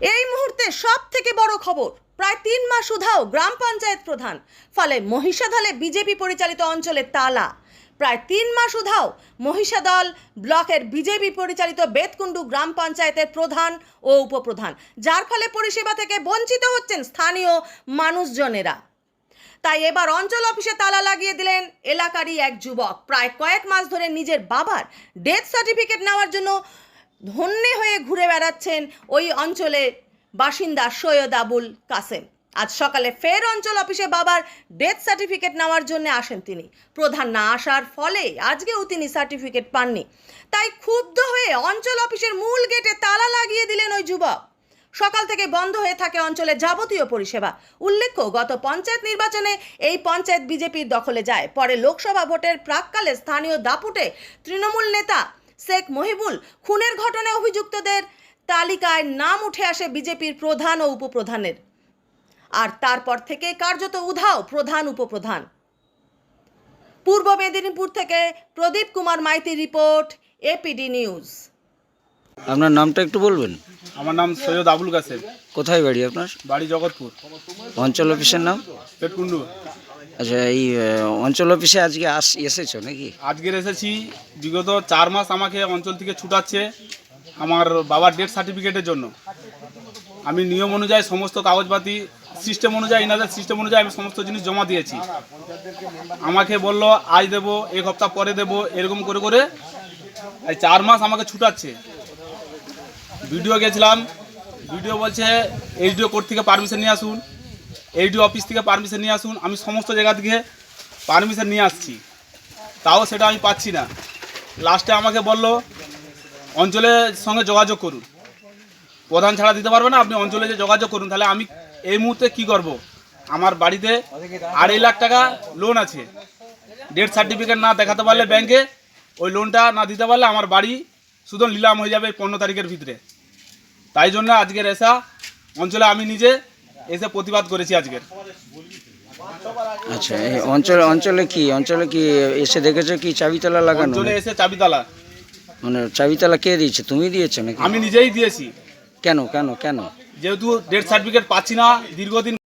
এই মুহূর্তে সব থেকে বড় খবর। প্রায় তিন মাস উধাও গ্রাম পঞ্চায়েত প্রধান, ফলে মহিষাদলে বিজেপি পরিচালিত অঞ্চলে তালা। প্রায় তিন মাস উধাও মহিষাদল ব্লকের বিজেপি পরিচালিত বেতকুণ্ডু গ্রাম পঞ্চায়েতের প্রধান ও উপপ্রধান, যার ফলে পরিষেবা থেকে বঞ্চিত হচ্ছেন স্থানীয় মানুষজনেরা। তাই এবার অঞ্চল অফিসে তালা লাগিয়ে দিলেন এলাকারই এক যুবক। প্রায় কয়েক মাস ধরে নিজের বাবার ডেথ সার্টিফিকেট নেওয়ার জন্য ধন্যে হয়ে ঘুরে বেড়াচ্ছেন ওই অঞ্চলে বাসিন্দা সৈয়দ আবুল কাসেম। আজ সকালে ফের অঞ্চল অফিসে বাবার ডেথ সার্টিফিকেট নেওয়ার জন্য আসেন তিনি। প্রধান না আসার ফলে আজকেও তিনি সার্টিফিকেট পাননি। তাই ক্ষুব্ধ হয়ে অঞ্চল অফিসের মূল গেটে তালা লাগিয়ে দিলেন ওই যুবক। সকাল থেকে বন্ধ হয়ে থাকে অঞ্চলের যাবতীয় পরিষেবা। উল্লেখ্য, গত পঞ্চায়েত নির্বাচনে এই পঞ্চায়েত বিজেপির দখলে যায়। পরে লোকসভা ভোটের প্রাককালে স্থানীয় দাপুটে তৃণমূল নেতা শেখ মহিবুল খুনের ঘটনায় অভিযুক্তদের তালিকায় নাম উঠে আসে বিজেপির প্রধান ও উপপ্রধানের। আর তারপর থেকে কার্যত উধাও প্রধান উপপ্রধান। পূর্ব মেদিনীপুর থেকে Pradip Kumar Maiti report APD news. আপনার নামটা একটু বলবেন? আমার নাম সৈয়দ আবুল কাসেম কোথায় বাড়ি আপনার? বাড়ি জগৎপুর। অঞ্চল অফিসের নাম? পেটকুন্ডু আচ্ছা এই অঞ্চল অফিসে আজকে আস, এসেছ নাকি? আজকের এসেছি। বিগত চার মাস আমাকে অঞ্চল থেকে ছুটাচ্ছে আমার বাবার ডেথ সার্টিফিকেটের জন্য। আমি নিয়ম অনুযায়ী সমস্ত কাগজপাতি সিস্টেম অনুযায়ী, ইনাদের সিস্টেম অনুযায়ী আমি সমস্ত জিনিস জমা দিয়েছি। আমাকে বলল, আজ দেবো, এক সপ্তাহ পরে দেবো, এরকম করে করে এই চার মাস আমাকে ছুটাচ্ছে। ভিডিও গেছিলাম। ভিডিও বলছে, এইচডিও কোর্ট থেকে পারমিশন নিয়ে আসুন। এইচডিও অফিস থেকে পারমিশন নিয়ে আসুন, আমি সমস্ত জায়গা থেকে পারমিশন নিয়ে আসছি। তাও সেটা আমি পাচ্ছি না। লাস্টে আমাকে বলল, অঞ্চলের সঙ্গে যোগাযোগ করুন। প্রধান ছাড়া দিতে পারবে না, আপনি অঞ্চলে যে যোগাযোগ করুন, তাহলে আমি এই মুহূর্তে কি করব? আমার বাড়িতে আড়াই লাখ টাকা লোন আছে। ডেথ সার্টিফিকেট না দেখাতে পারলে ব্যাংকে ওই লোনটা না দিতে পারলে আমার বাড়ি শুধু নিলাম হয়ে যাবে পনেরো তারিখের ভিতরে। তাই জন্য আজকের এসা, অঞ্চলে আমি নিজে এসে প্রতিবাদ করেছি আজকের। আচ্ছা এই অঞ্চল অঞ্চলে কি? অঞ্চলে কি এসে দেখেছ কি চাবিতালা লাগানো? অঞ্চলে এসে চাবিতালা। মানে চাবিতালা কে দিয়েছে? তুমি দিয়েছ নাকি? আমি নিজেই দিয়েছি। কেন কেন কেন? যেহেতু ডেট সার্টিফিকেট পাচ্ছি না দীর্ঘদিন